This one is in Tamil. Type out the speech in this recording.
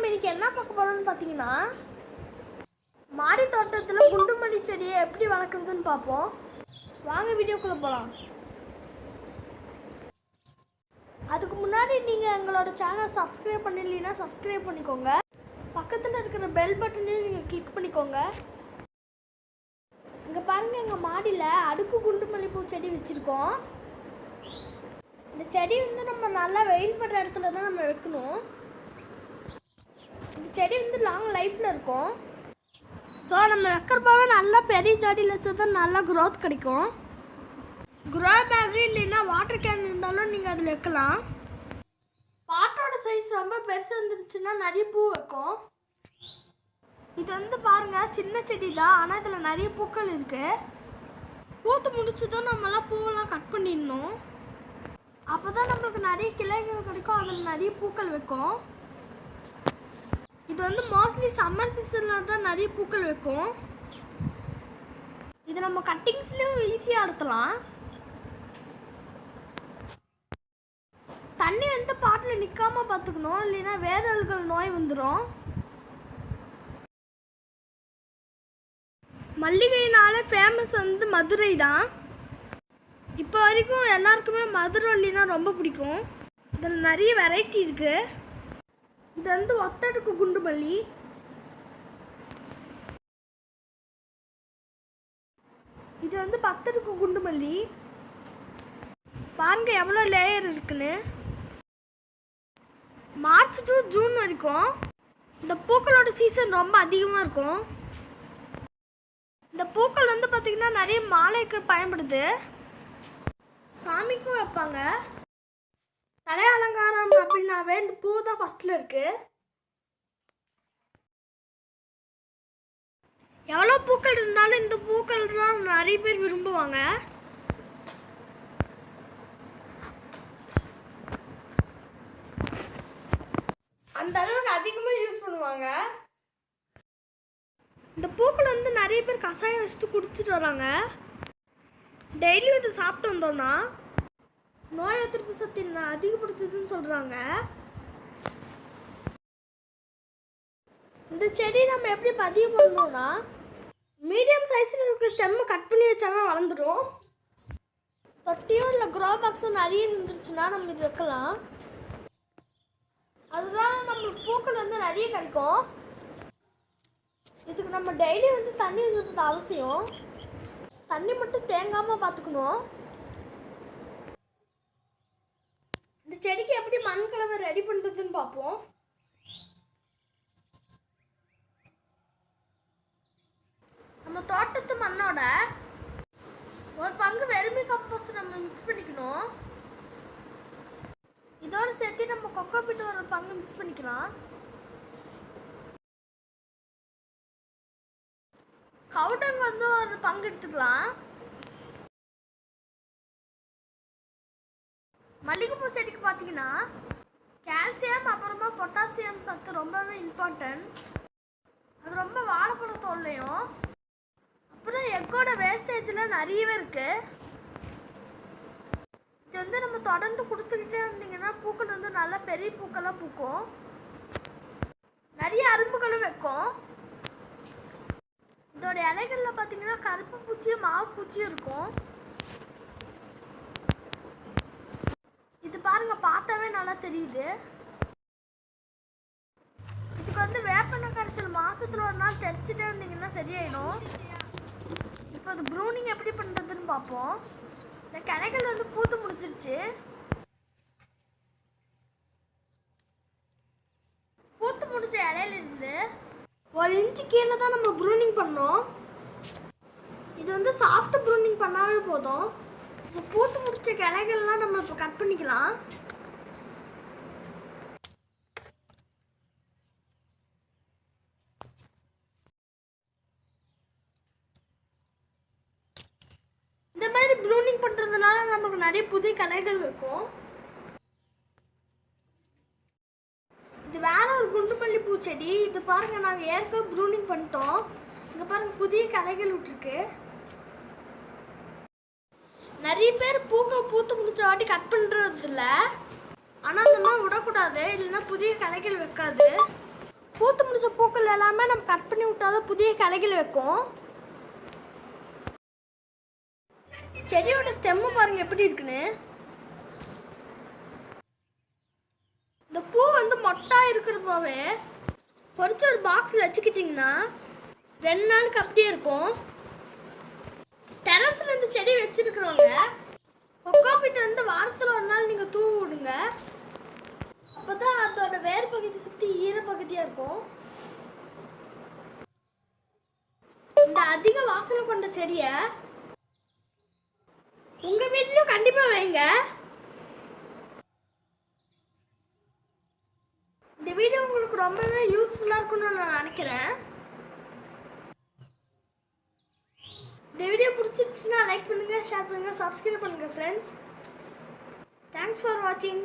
நம்ம இன்னைக்கு என்ன பார்க்க போறோம்னு பார்த்தீங்கன்னா மாடி தோட்டத்தில் குண்டுமல்லி செடியை எப்படி வளர்க்குறதுன்னு பார்ப்போம். வாங்க வீடியோக்குள்ளே போகலாம் அதுக்கு முன்னாடி நீங்கள் எங்களோட சேனல் சப்ஸ்கிரைப் பண்ணலைன்னா சப்ஸ்கிரைப் பண்ணிக்கோங்க. பக்கத்தில் இருக்கிற பெல் பட்டனையும் நீங்கள் கிளிக் பண்ணிக்கோங்க. இங்கே பாருங்கள் எங்கள் மாடியில் அடுக்கு குண்டு மல்லிப்பூ செடி வச்சுருக்கோம். இந்த செடி வந்து நம்ம நல்லா வெயில் படுற இடத்துல தான் நம்ம வைக்கணும். செடி வந்து லாங் லைஃப்பில் இருக்கும். ஸோ நம்ம வைக்கிறப்பாவே நல்லா பெரிய செடியில் வச்சா தான் நல்லா க்ரோத் கிடைக்கும். க்ரோ பேக் இல்லைன்னா வாட்டர் கேன் இருந்தாலும் நீங்கள் அதில் வைக்கலாம். பாட்டோட சைஸ் ரொம்ப பெருசு இருந்துருச்சுன்னா நிறைய பூ வைக்கும். இது வந்து பாருங்க சின்ன செடி தான் ஆனால் இதில் நிறைய பூக்கள் இருக்குது பூத்து முடிச்சதும் நம்மலாம் பூவெல்லாம் கட் பண்ணிடணும். அப்போ தான் நம்மளுக்கு நிறைய கிளைகள் கிடைக்கும் அதில் நிறைய பூக்கள் வைக்கும். இது வந்து மோஸ்ட்லி சம்மர் சீசனில் தான் நிறைய பூக்கள் வைக்கும். இது நம்ம கட்டிங்ஸ்லேயும் ஈஸியாக அடுத்தலாம் தண்ணி வந்து பாட்டில் நிற்காம பார்த்துக்கணும் இல்லைன்னா வேரல்கள் நோய் வந்துடும் மல்லிகைனால ஃபேமஸ் வந்து மதுரை தான். இப்போ வரைக்கும் எல்லாருக்குமே மதுரொல்லினா ரொம்ப பிடிக்கும். இதில் நிறைய வெரைட்டி இருக்குது இது வந்து ஒத்தடுக்கு குண்டு மல்லி இது வந்து பத்தடுக்கு குண்டு மல்லி பாருங்க எவ்வளோ லேயர் இருக்குன்னு மார்ச் டு ஜூன் வரைக்கும் இந்த பூக்களோட சீசன் ரொம்ப அதிகமாக இருக்கும். இந்த பூக்கள் வந்து பார்த்திங்கன்னா நிறைய மாலைக்கு பயன்படுது. சாமிக்கும் வைப்பாங்க. தலை அலங்காரம் அப்படின்னாவே இந்த பூ தான் ஃபஸ்ட்டில் இருக்கு. எவ்வளோ பூக்கள் இருந்தாலும் இந்த பூக்கள் தான் நிறைய பேர் விரும்புவாங்க. அந்த அளவுக்கு அதிகமாக யூஸ் பண்ணுவாங்க. இந்த பூக்கள் வந்து நிறைய பேர் கஷாயம் வச்சுட்டு குடிச்சிட்டு வராங்க. டெய்லியும் இதை சாப்பிட்டு வந்தோம்னா நோய் எதிர்ப்பு சக்தி அதிகப்படுத்துதுன்னு சொல்கிறாங்க இந்த செடி நம்ம எப்படி பதிவு பண்ணணும்னா மீடியம் சைஸில் இருக்கிற ஸ்டெம்மை கட் பண்ணி வச்சாவே வளர்ந்துடும். தொட்டியும் இல்லை க்ரோ பாக்ஸும் நிறைய இருந்துருச்சுன்னா நம்ம இது வைக்கலாம். அதுதான் நம்மளுக்கு பூக்கள் வந்து நிறைய கிடைக்கும். இதுக்கு நம்ம டெய்லி வந்து தண்ணி ஊற்றுறது அவசியம். தண்ணி மட்டும் தேங்காமல் பார்த்துக்கணும் இந்த செடிக்கு எப்படி மண் கலவை ரெடி பண்ணுறதுன்னு பார்ப்போம். நம்ம தோட்டத்து மண்ணோட ஒரு பங்கு வெறுமை கம்போஸ்ட் நம்ம மிக்ஸ் பண்ணிக்கணும். இதோடு சேர்த்து நம்ம கொக்கோ பிட்டு ஒரு பங்கு மிக்ஸ் பண்ணிக்கலாம். கவுடங் வந்து ஒரு பங்கு எடுத்துக்கலாம். மல்லிகைப்பூ செடிக்கு பார்த்தீங்கன்னா கால்சியம் அப்புறமா பொட்டாசியம் சத்து ரொம்பவே இம்பார்ட்டன்ட் அது ரொம்ப வாழைப்பழ தோல்லையும். அப்புறம் எக்கோட வேஸ்டேஜ்லாம் நிறையவே இருக்குது இது வந்து நம்ம தொடர்ந்து கொடுத்துக்கிட்டே இருந்தீங்கன்னா பூக்கள் வந்து நல்லா பெரிய பூக்களாக பூக்கும். நிறைய அரும்புகளும் வைக்கும். இதோட இலைகளில் பார்த்தீங்கன்னா கருப்பு பூச்சியும் மாவு பூச்சியும் இருக்கும் இது பாருங்க பார்த்தாவே நல்லா தெரியுது. இதுக்கு வந்து வேப்பெண்ணெய் கடைசியில் மாசத்துல ஒரு நாள் தெளிச்சுட்டே இருந்தீங்கன்னா சரியாயிடும். இப்போ அது ப்ரூனிங் எப்படி பண்ணுறதுன்னு பார்ப்போம். இந்த கிளைகள் வந்து பூத்து முடிச்சிருச்சு பூத்து முடிச்ச இலையில இருந்து ஒரு இன்ச்சு கீழே தான் நம்ம ப்ரூனிங் பண்ணோம். இது வந்து சாஃப்ட் ப்ரூனிங் பண்ணாவே போதும். இப்போ பூத்து முடிச்ச கிளைகள்லாம் நம்ம இப்போ கட் பண்ணிக்கலாம். இந்த ப்ரூனிங் பண்ணுறதுனால நமக்கு நிறைய புதிய கலைகள் இருக்கும். இது வேற ஒரு குண்டுமல்லி பூச்செடி. இது பாருங்க நாங்கள் ஏற்கனவே ப்ரூனிங் பண்ணிட்டோம். இங்கே பாருங்க புதிய கலைகள் விட்டுருக்கு. நிறைய பேர் பூக்கள் பூத்து முடிச்ச வாட்டி கட் பண்ணுறது இல்லை ஆனால் அந்த மாதிரி விடக்கூடாது. இல்லைன்னா புதிய கலைகள் வைக்காது. பூத்து முடிச்ச பூக்கள் எல்லாமே நம்ம கட் பண்ணி விட்டாதான் புதிய கலைகள் வைக்கும். செடியோட ஸ்டெம்மு பாருங்க எப்படி இருக்குன்னு. இந்த பூ வந்து மொட்டா இருக்கிறப்பவே பொறிச்சு ஒரு பாக்ஸில் வச்சுக்கிட்டிங்கன்னா ரெண்டு நாளுக்கு அப்படியே இருக்கும். டெரஸில் இந்த செடி வச்சிருக்கிறவங்க கொக்கோபிட் வந்து வாரத்தில் ஒரு நாள் நீங்கள் தூவி விடுங்க. அப்போ தான் அதோட வேர் பகுதி சுற்றி ஈரப்பகுதியாக இருக்கும். இந்த அதிக வாசனை கொண்ட செடியை உங்கள் வீட்லேயும் கண்டிப்பாக வைங்க. இந்த வீடியோ உங்களுக்கு ரொம்பவே யூஸ்ஃபுல்லாக இருக்கும்னு நான் நினைக்கிறேன். இந்த வீடியோ பிடிச்சிருச்சுன்னா லைக் பண்ணுங்கள் ஷேர் பண்ணுங்கள் சப்ஸ்கிரைப் பண்ணுங்கள் ஃப்ரெண்ட்ஸ் தேங்க்ஸ் ஃபார் வாட்சிங்